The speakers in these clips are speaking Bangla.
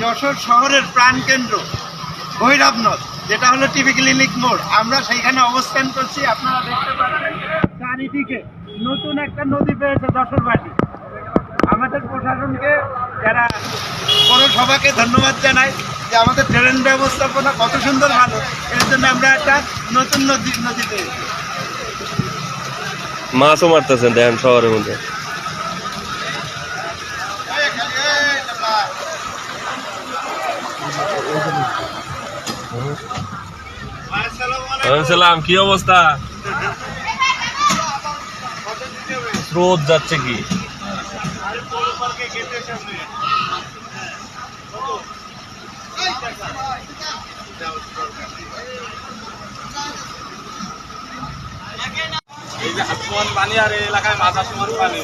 যশোর শহরের প্রাণকেন্দ্র ভৈরব নদ যেটা হলো টিভি ক্লিনিক মোড়। আমরা সেইখানে অবস্থান করছি, আপনারা দেখতে পাচ্ছেন চারিদিকে নতুন একটা নদী পেয়েছে যশোরবাসী। আমাদের প্রশাসনকে যারা পৌরসভাকে ধন্যবাদ জানাই যে আমাদের ট্রেন ব্যবস্থাপনা কত সুন্দর ভালো, এর জন্য আমরা একটা নতুন নদী নদী পেয়েছি। মাছও মারতেছেন দেখেন শহরের মধ্যে। সালাম কি অবস্থা? স্রোত যাচ্ছে কি? পানি আর এই এলাকায় মাথা সমান পানি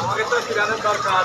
আমাকে তো ফিরানোর দরকার।